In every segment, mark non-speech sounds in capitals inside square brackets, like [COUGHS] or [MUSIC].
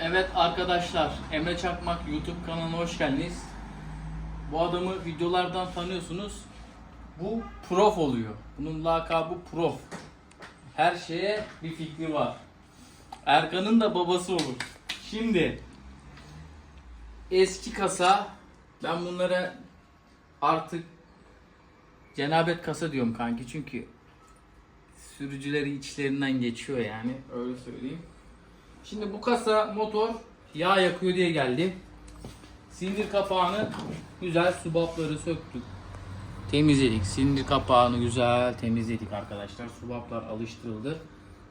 Evet arkadaşlar, Emre Çakmak YouTube kanalına hoş geldiniz. Bu adamı videolardan tanıyorsunuz. Bu prof oluyor. Bunun lakabı prof. Her şeye bir fikri var. Erkan'ın da babası olur. Şimdi eski kasa ben bunlara artık cenabet kasa diyorum kanki çünkü sürücüleri içlerinden geçiyor yani öyle söyleyeyim. Şimdi bu kasa motor yağ yakıyor diye geldi. Silindir kapağını güzel subapları söktük. Temizledik. Silindir kapağını güzel temizledik arkadaşlar. Subaplar alıştırıldı.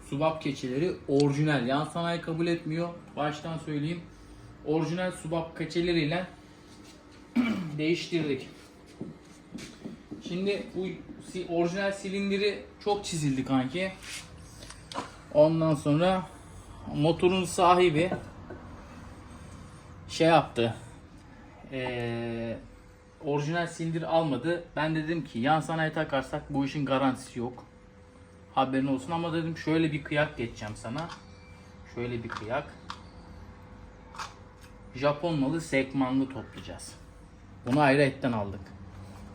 Subap keçeleri orijinal. Yan sanayi kabul etmiyor. Baştan söyleyeyim. Orijinal subap keçeleriyle [CLEARS THROAT] değiştirdik. Şimdi bu orijinal silindiri çok çizildi kanki. Ondan sonra motorun sahibi şey yaptı. Eee orijinal silindir almadı. Ben dedim ki yan sanayi takarsak bu işin garantisi yok. Haberin olsun ama dedim şöyle bir kıyak geçeceğim sana. Şöyle bir kıyak. Japon malı sekmanlı toplayacağız. Bunu ayrı etten aldık.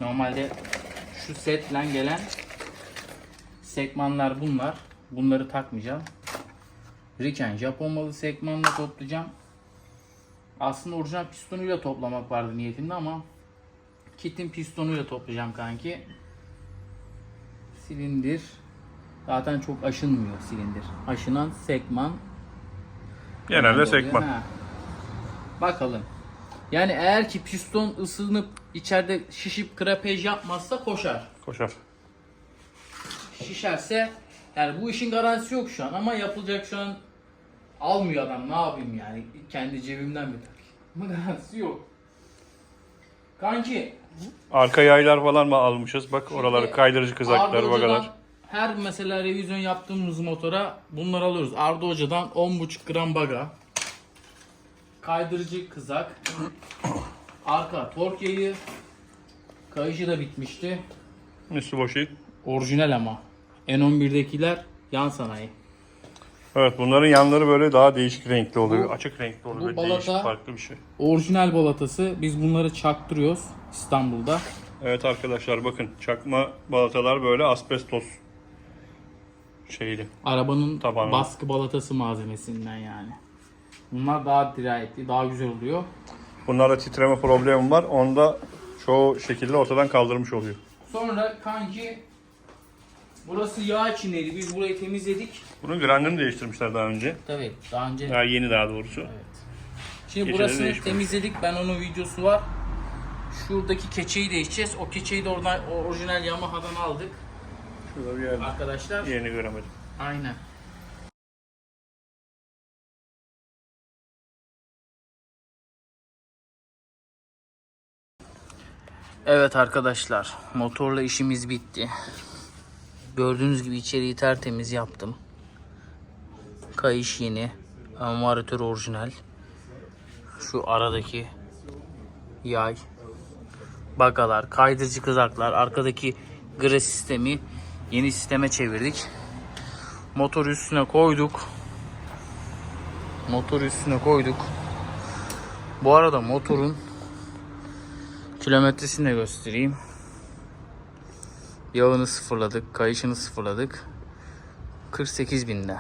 Normalde şu setle gelen sekmanlar bunlar. Bunları takmayacağım. Riken Japon malı sekmanla toplayacağım. Aslında orijinal pistonuyla toplamak vardı niyetimde ama kitin pistonuyla toplayacağım kanki. Silindir zaten çok aşınmıyor silindir. Aşınan sekman. Genelde sekman. Ha. Bakalım. Yani eğer ki piston ısınıp içeride şişip krapej yapmazsa koşar. Koşar. Şişerse yani bu işin garantisi yok şu an ama yapılacak şu an almıyor adam ne yapayım yani kendi cebimden mi takayım? Garantisi yok. Kanki Arka yaylar falan mı almışız? Bak oraları kaydırıcı kızaklar, Arda Hoca'dan. Her mesela revizyon yaptığımız motora bunları alıyoruz. Arda Hoca'dan 10.5 gram baga. Kaydırıcı kızak. [COUGHS] Arka tork yayı. Kayışı da bitmişti. Boşu. Orijinal ama. N11'dekiler yan sanayi. Evet bunların yanları böyle daha değişik renkli oluyor. Bu- Açık renkli oluyor. bu Böyle balata- değişik farklı bir şey. Orijinal balatası. Biz bunları çaktırıyoruz İstanbul'da. Evet arkadaşlar bakın çakma balatalar böyle asbestos şeyli. Arabanın Tabanı. baskı balatası malzemesinden yani. Bunlar daha dirayetli, daha güzel oluyor. Bunlarda titreme problemi var. Onda çoğu şekilde ortadan kaldırmış oluyor. Sonra kanki burası yağ içindeydi. Biz burayı temizledik. Bunun grangını değiştirmişler daha önce. Tabii daha önce. Daha yeni daha doğrusu. Evet. Şimdi Keçeleri burasını değişmiş. temizledik. Ben onun videosu var. Şuradaki keçeyi değişeceğiz. O keçeyi de oradan orijinal Yamaha'dan aldık Şurada bir yerde. arkadaşlar. Yerini göremedim. Aynen. Evet arkadaşlar, motorla işimiz bitti. Gördüğünüz gibi içeriği tertemiz yaptım. Kayış yeni, amortör orijinal. Şu aradaki yay, bagalar, kaydırıcı kızaklar, arkadaki gre sistemi yeni sisteme çevirdik. Motor üstüne koyduk. Motor üstüne koyduk. Bu arada motorun kilometresini de göstereyim. Yağını sıfırladık, kayışını sıfırladık. 48 binde.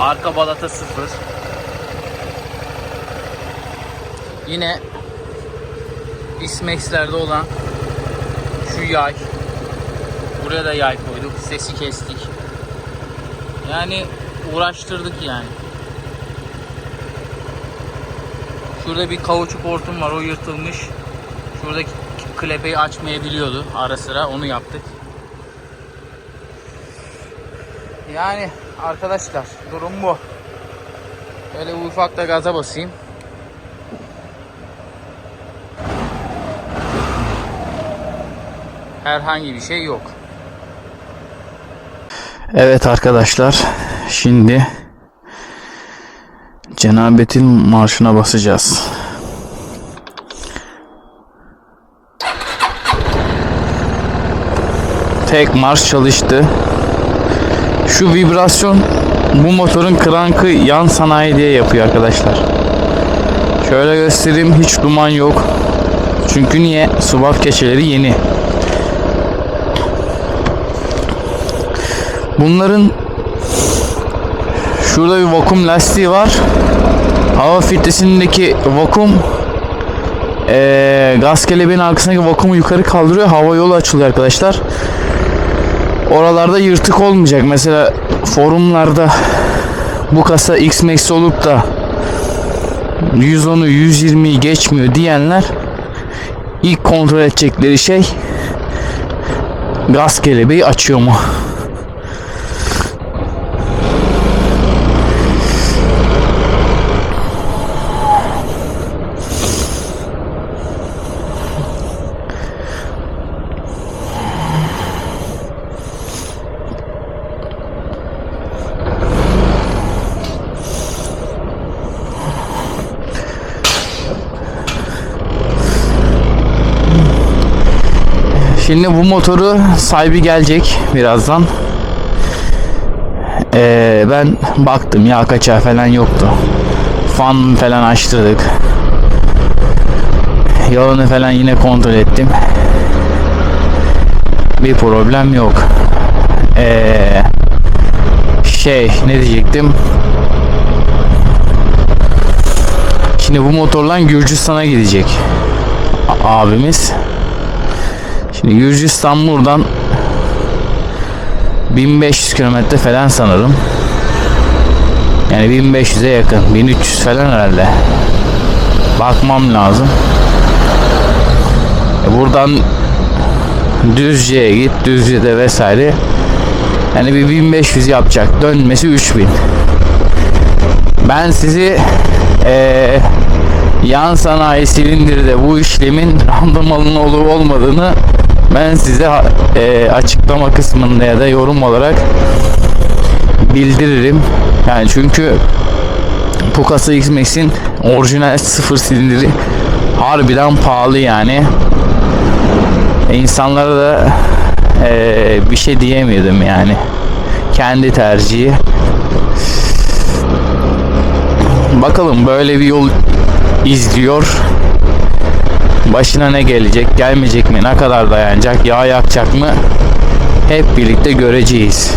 Arka balata sıfır. Yine Ismex'lerde olan şu yay. Buraya da yay koyduk. Sesi kestik. Yani uğraştırdık yani. Şurada bir kauçuk hortum var. O yırtılmış. Şuradaki klepeyi açmayabiliyordu ara sıra. Onu yaptık. Yani arkadaşlar durum bu. Böyle ufak da gaza basayım. Herhangi bir şey yok. Evet arkadaşlar. Şimdi Cenabet'in marşına basacağız. Tek marş çalıştı. Şu vibrasyon bu motorun krankı yan sanayi diye yapıyor arkadaşlar. Şöyle göstereyim hiç duman yok. Çünkü niye? Subap keçeleri yeni. Bunların şurada bir vakum lastiği var. Hava filtresindeki vakum eee, gaz kelebeğin arkasındaki vakumu yukarı kaldırıyor. Hava yolu açılıyor arkadaşlar. Oralarda yırtık olmayacak. Mesela forumlarda bu kasa X-Max olup da 110'u 120'yi geçmiyor diyenler ilk kontrol edecekleri şey gaz kelebeği açıyor mu? Şimdi bu motoru sahibi gelecek birazdan. Ee, ben baktım yağ kaçağı falan yoktu. Fan falan açtırdık. Yağını falan yine kontrol ettim. Bir problem yok. Ee, şey ne diyecektim? Şimdi bu motorla Gürcistan'a gidecek abimiz. Şimdi Gürcistan buradan 1500 kilometre falan sanırım. Yani 1500'e yakın. 1300 falan herhalde. Bakmam lazım. E buradan Düzce'ye git. Düzce'de vesaire. Yani bir 1500 yapacak. Dönmesi 3000. Ben sizi eee yan sanayi silindirde bu işlemin [LAUGHS] randımanın olup olmadığını ben size e, açıklama kısmında ya da yorum olarak bildiririm. Yani çünkü Pukasa X-Max'in orijinal sıfır silindiri harbiden pahalı yani. E, insanlara da e, bir şey diyemedim yani. Kendi tercihi. Bakalım böyle bir yol izliyor. Başına ne gelecek, gelmeyecek mi, ne kadar dayanacak, yağ yakacak mı? Hep birlikte göreceğiz.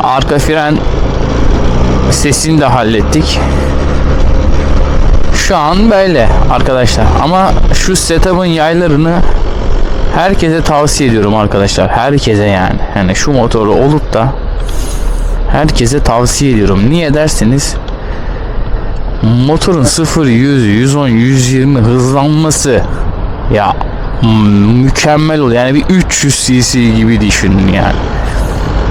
Arka fren sesini de hallettik. Şu an böyle arkadaşlar. Ama şu setup'ın yaylarını herkese tavsiye ediyorum arkadaşlar. Herkese yani. Yani şu motoru olup da herkese tavsiye ediyorum. Niye derseniz motorun 0 100 110 120 hızlanması ya mükemmel oluyor. Yani bir 300 cc gibi düşünün yani.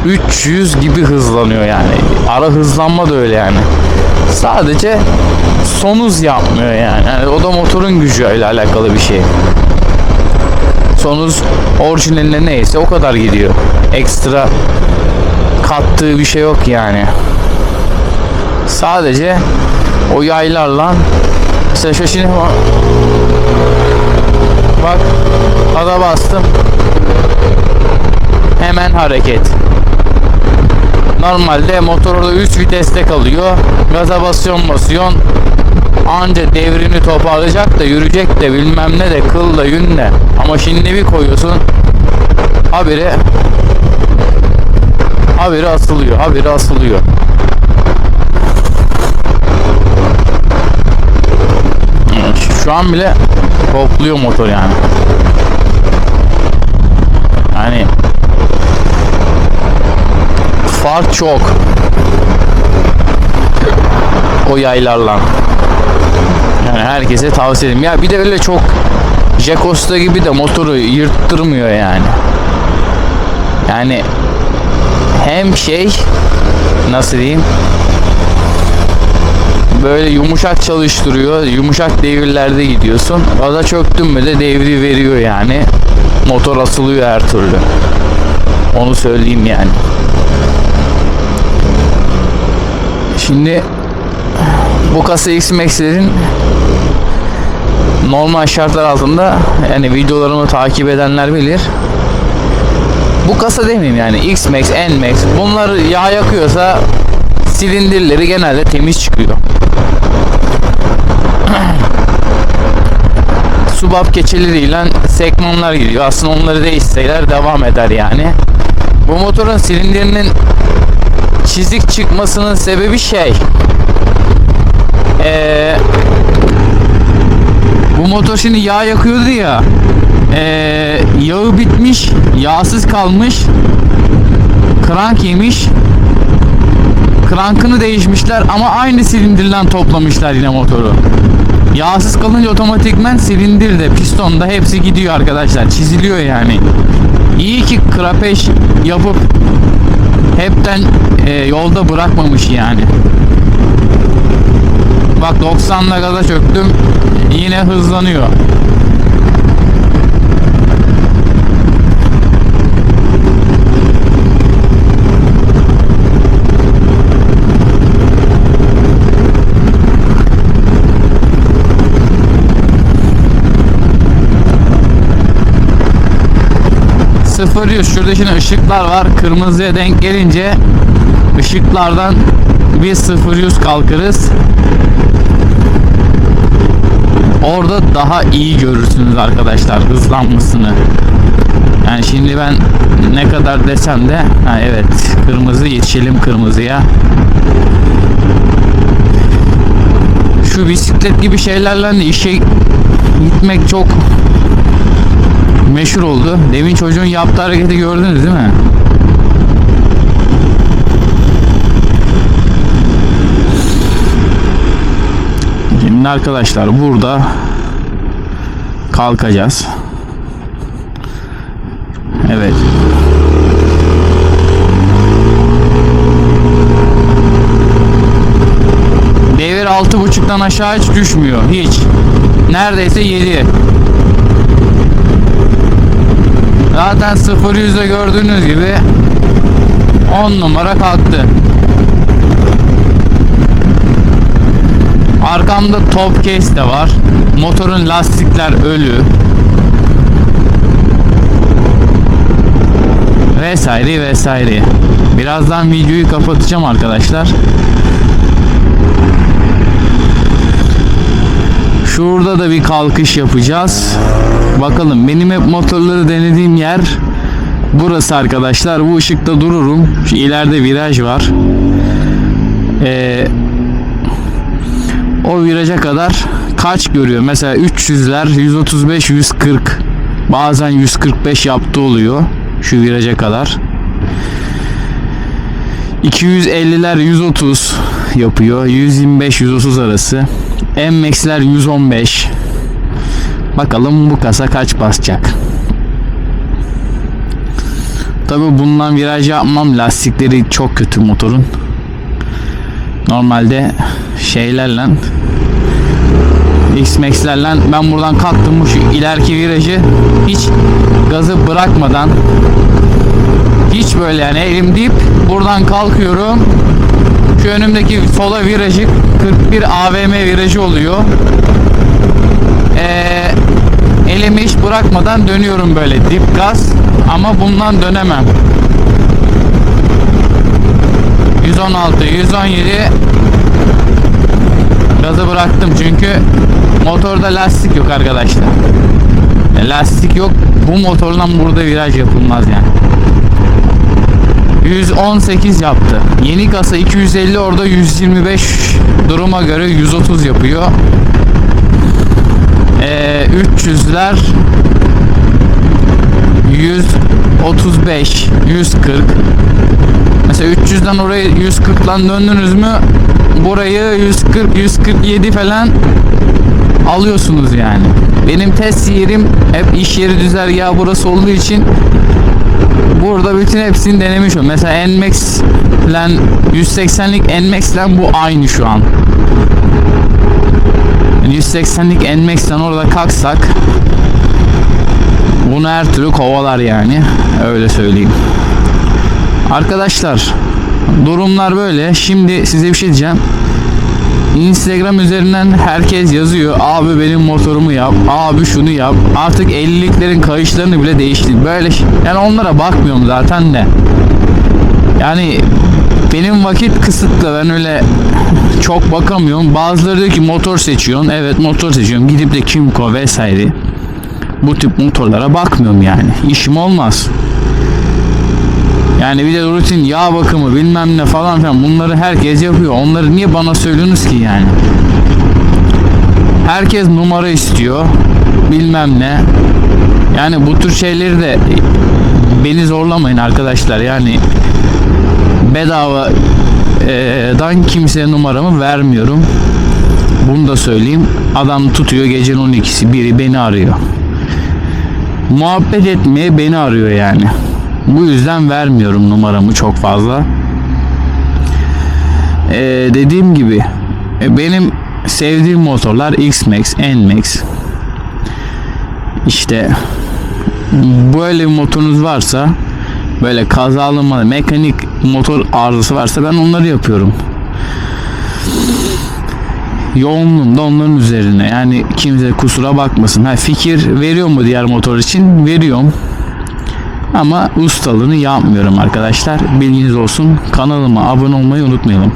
300 gibi hızlanıyor yani. Ara hızlanma da öyle yani. Sadece son hız yapmıyor yani. yani o da motorun gücüyle alakalı bir şey. Son hız orijinaline neyse o kadar gidiyor. Ekstra kattığı bir şey yok yani. Sadece o yaylarla mesela şu şimdi bak ada bastım. Hemen hareket. Normalde motor orada 3 viteste kalıyor. Gaza basıyorsun basıyorsun. Anca devrini toparlayacak da yürüyecek de bilmem ne de kıl da yün de. Ama şimdi bir koyuyorsun habire habire asılıyor habire asılıyor Şu an bile topluyor motor yani. Yani fark çok. O yaylarla. Yani herkese tavsiye ederim. Ya bir de öyle çok Jack Costa gibi de motoru yırttırmıyor yani. Yani hem şey nasıl diyeyim böyle yumuşak çalıştırıyor. Yumuşak devirlerde gidiyorsun. Gaza çöktün mü de devri veriyor yani. Motor asılıyor her türlü. Onu söyleyeyim yani. Şimdi bu kasa X-Max'lerin normal şartlar altında yani videolarımı takip edenler bilir. Bu kasa demeyeyim yani X-Max, N-Max bunlar yağ yakıyorsa silindirleri genelde temiz çıkıyor. [COUGHS] Subap keçeleriyle sekmanlar giriyor. Aslında onları değişseler devam eder yani. Bu motorun silindirinin çizik çıkmasının sebebi şey. Ee, bu motor şimdi yağ yakıyordu ya. Ee, yağı bitmiş, yağsız kalmış. Krank yemiş. Krankını değişmişler ama aynı silindirden toplamışlar yine motoru. Yağsız kalınca otomatikmen silindir de piston da hepsi gidiyor arkadaşlar. Çiziliyor yani. İyi ki krapeş yapıp hepten e, yolda bırakmamış yani. Bak 90'la gaza çöktüm. Yine hızlanıyor. Sıfır yüz. Şurada şimdi ışıklar var. Kırmızıya denk gelince ışıklardan bir sıfır yüz kalkarız. Orada daha iyi görürsünüz arkadaşlar hızlanmasını. Yani şimdi ben ne kadar desem de ha evet kırmızı yetişelim kırmızıya. Şu bisiklet gibi şeylerle işe gitmek çok meşhur oldu. Demin çocuğun yaptığı hareketi gördünüz değil mi? Şimdi arkadaşlar burada kalkacağız. Evet. Devir altı buçuktan aşağı hiç düşmüyor. Hiç. Neredeyse 7. Zaten 0 yüzde gördüğünüz gibi 10 numara kalktı. Arkamda top case de var. Motorun lastikler ölü. Vesaire vesaire. Birazdan videoyu kapatacağım arkadaşlar. Şurada da bir kalkış yapacağız. Bakalım benim hep motorları denediğim yer burası arkadaşlar. Bu ışıkta dururum. Şu ileride viraj var. Ee, o viraja kadar kaç görüyor? Mesela 300'ler, 135, 140. Bazen 145 yaptı oluyor şu viraja kadar. 250'ler 130 yapıyor. 125 130 arası. M-Max'ler 115. Bakalım bu kasa kaç basacak. Tabi bundan viraj yapmam. Lastikleri çok kötü motorun. Normalde şeylerle X-Max'lerle ben buradan kalktım şu ileriki virajı hiç gazı bırakmadan hiç böyle yani elim deyip buradan kalkıyorum şu önümdeki sola virajı 41 AVM virajı oluyor ee, elimi hiç bırakmadan dönüyorum böyle dip gaz ama bundan dönemem 116 117 Gazı bıraktım çünkü motorda lastik yok arkadaşlar. E, Lastik yok. Bu motordan burada viraj yapılmaz yani. 118 yaptı. Yeni kasa 250 orada 125 duruma göre 130 yapıyor. Ee, 300'ler 135 140 Mesela 300'den oraya 140'lan döndünüz mü burayı 140 147 falan alıyorsunuz yani. Benim test yerim hep iş yeri düzergahı burası olduğu için burada bütün hepsini denemiş o. Mesela Nmax ile 180'lik Nmax ile bu aynı şu an. Yani 180'lik Nmax ile orada kalksak bunu her türlü kovalar yani. Öyle söyleyeyim. Arkadaşlar durumlar böyle. Şimdi size bir şey diyeceğim. Instagram üzerinden herkes yazıyor. Abi benim motorumu yap. Abi şunu yap. Artık 50'liklerin kayışlarını bile değişti. Böyle şey- yani onlara bakmıyorum zaten de. Yani benim vakit kısıtlı. Ben öyle çok bakamıyorum. Bazıları diyor ki motor seçiyorsun. Evet motor seçiyorum. Gidip de Kimco vesaire bu tip motorlara bakmıyorum yani. İşim olmaz. Yani bir de rutin yağ bakımı bilmem ne falan filan bunları herkes yapıyor. Onları niye bana söylüyorsunuz ki yani? Herkes numara istiyor. Bilmem ne. Yani bu tür şeyleri de beni zorlamayın arkadaşlar. Yani bedava eee, dan kimseye numaramı vermiyorum. Bunu da söyleyeyim. Adam tutuyor gecenin 12'si biri beni arıyor. Muhabbet etmeye beni arıyor yani. Bu yüzden vermiyorum numaramı çok fazla. Ee, dediğim gibi e, benim sevdiğim motorlar X-Max, N-Max. İşte böyle bir motorunuz varsa böyle kazalı mekanik motor arızası varsa ben onları yapıyorum. Yoğunluğum da onların üzerine. Yani kimse kusura bakmasın. Ha, fikir veriyor mu diğer motor için? Veriyorum. Ama ustalığını yapmıyorum arkadaşlar. Bilginiz olsun. Kanalıma abone olmayı unutmayalım.